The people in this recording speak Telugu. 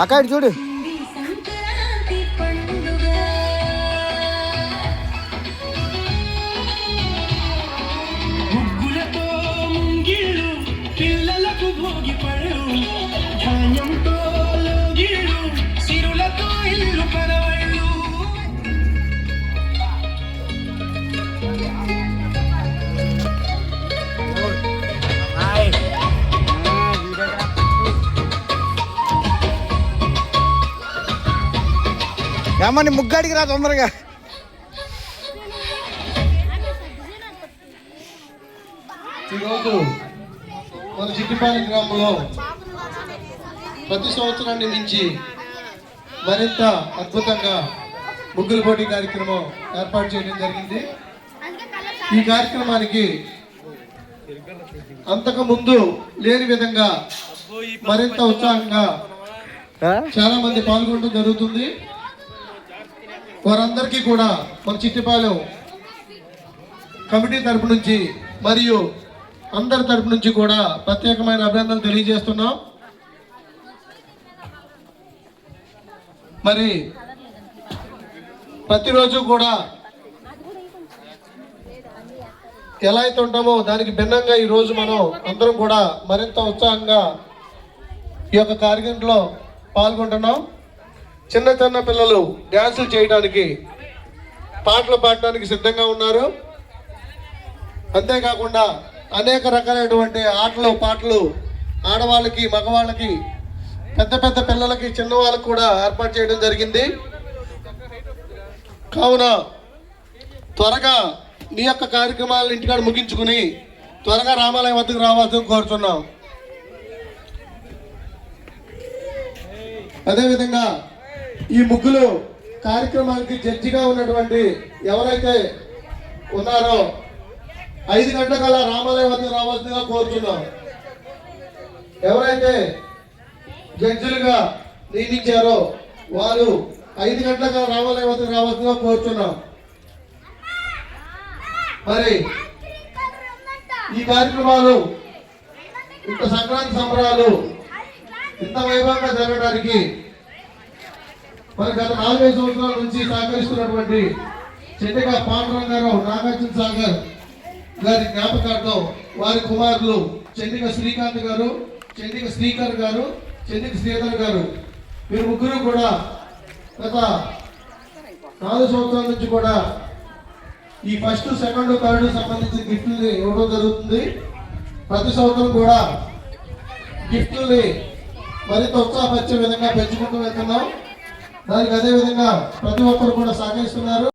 అక్క ఇటు చూడు ఏమని ముగ్గాడికి రా తొందరగా. ఈరోజు మన చిట్టిపాలెం గ్రామంలో ప్రతి సంవత్సరాన్ని మించి మరింత అద్భుతంగా ముగ్గుల పోటీ కార్యక్రమం ఏర్పాటు చేయడం జరిగింది. ఈ కార్యక్రమానికి అంతకు ముందు లేని విధంగా మరింత ఉత్సాహంగా? చాలా మంది పాల్గొనడం జరుగుతుంది. వారందరికీ కూడా మన చిట్టిపాలెం కమిటీ తరపు నుంచి మరియు అందరి తరపు నుంచి కూడా ప్రత్యేకమైన అభినందనలు తెలియజేస్తున్నాం. మరి ప్రతిరోజు కూడా ఎలా అయితే ఉంటామో దానికి భిన్నంగా ఈ రోజు మనం అందరం కూడా మరింత ఉత్సాహంగా ఈ యొక్క కార్యక్రమంలో పాల్గొంటున్నాం. చిన్న చిన్న పిల్లలు డ్యాన్సులు చేయడానికి పాటలు పాడడానికి సిద్ధంగా ఉన్నారు. అంతేకాకుండా అనేక రకాలైనటువంటి ఆటలు పాటలు ఆడవాళ్ళకి మగవాళ్ళకి పెద్ద పెద్ద పిల్లలకి చిన్నవాళ్ళకి కూడా ఏర్పాటు చేయడం జరిగింది. కావున త్వరగా మీ యొక్క కార్యక్రమాలను ఇంటికాడ ముగించుకుని త్వరగా రామాలయం వద్దకు రావాల్సింది కోరుతున్నాం. అదేవిధంగా ఈ ముగ్గులు కార్యక్రమానికి జడ్జిగా ఉన్నటువంటి ఎవరైతే ఉన్నారో ఐదు గంటల కల్లా రామాలయం వద్దకు రావాల్సిందిగా కోరుతున్నాం. ఎవరైతే జడ్జిలుగా నియమించారో వారు ఐదు గంటల కల్లా రామాలయం వద్దకు రావాల్సిందిగా కోరుతున్నాం. మరి ఈ కార్యక్రమాలు ఇంత సంక్రాంతి సంబరాలు ఇంత వైభవంగా జరగడానికి మరి గత నాలుగైదు సంవత్సరాల నుంచి సహకరిస్తున్నటువంటి చెడ్డగా పాండురంగారావు నాగార్జున సాగర్ గారి జ్ఞాపకార్థం వారి కుమారులు చెందిక శ్రీకాంత్ గారు చెందిక శ్రీకర్ గారు చెందిక శ్రీధర్ గారు. వీరు ముగ్గురు కూడా గత నాలుగు సంవత్సరాల నుంచి కూడా ఈ ఫస్ట్ సెకండ్ థర్డ్ సంబంధించిన గిఫ్ట్ని ఇవ్వడం జరుగుతుంది. ప్రతి సంవత్సరం కూడా గిఫ్ట్ని మరింత ఉత్సాహపరిచే విధంగా పెంచుకుంటూ వెళ్తున్నాం. దానికి అదే విధంగా ప్రతి ఒక్కరు కూడా సహకరిస్తున్నారు.